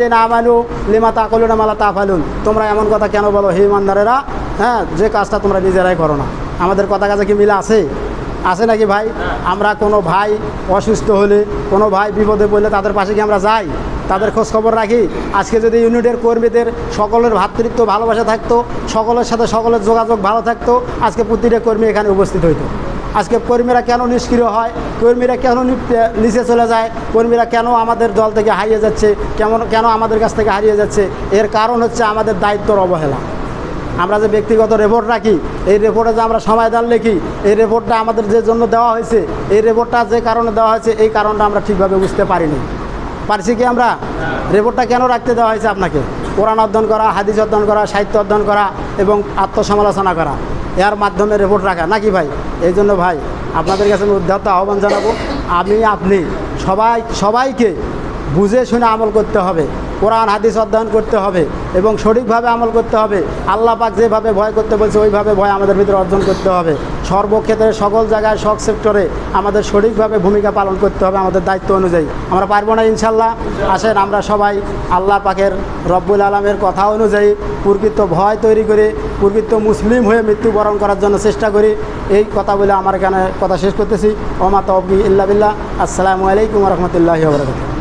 যে না আমানু লিমা তাকলু না মালা তাফালুন। তোমরা এমন কথা কেন বলো হে ইমানদারেরা? হ্যাঁ যে কাজটা তোমরা নিজেরাই করো না। আমাদের কথা কাছে কি মিলে আছে? আছে নাকি ভাই? আমরা কোনো ভাই অসুস্থ হলে, কোনো ভাই বিপদে পড়লে তাদের পাশে কি আমরা যাই? তাদের খোঁজ খবর রাখি? আজকে যদি ইউনিটের কর্মীদের সকলের ভ্রাতৃত্ব ভালোবাসা থাকতো, সকলের সাথে সকলের যোগাযোগ ভালো থাকতো, আজকে প্রতিটা কর্মী এখানে উপস্থিত হইতো। আজকে কর্মীরা কেন নিষ্ক্রিয় হয়? কর্মীরা কেন নিচে চলে যায়? কর্মীরা কেন আমাদের দল থেকে হারিয়ে যাচ্ছে? কেমন, কেন আমাদের কাছ থেকে হারিয়ে যাচ্ছে? এর কারণ হচ্ছে আমাদের দায়িত্বর অবহেলা। আমরা যে ব্যক্তিগত রেপোর্ট রাখি, এই রেপোর্টে যে আমরা সমাধান লিখি, এই রেপোর্টটা আমাদের যে জন্য দেওয়া হয়েছে, এই রেপোর্টটা যে কারণে দেওয়া হয়েছে, এই কারণটা আমরা ঠিকভাবে বুঝতে পারিনি। পারছি কি আমরা রিপোর্টটা কেন রাখতে দেওয়া হয়েছে আপনাকে? কোরআন অধ্যয়ন করা, হাদিস অধ্যয়ন করা, সাহিত্য অধ্যয়ন করা এবং আত্মসমালোচনা করা। এর মাধ্যমে রিপোর্ট রাখা। নাকি ভাই? এই জন্য ভাই, আপনাদের কাছে আমি উদ্যত আহ্বান জানাব, আমি, আপনি সবাই, সবাইকে বুঝে শুনে আমল করতে হবে। কোরআন, হাদিস অধ্যয়ন করতে হবে এবং সঠিকভাবে আমল করতে হবে। আল্লাহ পাক যেভাবে ভয় করতে বলছে, ওইভাবে ভয় আমাদের ভিতরে অর্জন করতে হবে। সর্বক্ষেত্রে সকল জায়গায়, সব সেক্টরে আমাদের সঠিকভাবে ভূমিকা পালন করতে হবে আমাদের দায়িত্ব অনুযায়ী। আমরা পারব না ইনশাল্লাহ আসেন, আমরা সবাই আল্লাহ পাকের রব্বুল আলমের কথা অনুযায়ী প্রকৃত ভয় তৈরি করে, প্রকৃত মুসলিম হয়ে মৃত্যুবরণ করার জন্য চেষ্টা করি। এই কথা বলে আমার এখানে কথা শেষ করতেছি। ওমা তবি ইল্লা বিল্লাহ। আসসালামু আলাইকুম রহমতুল্লাহি বরকাত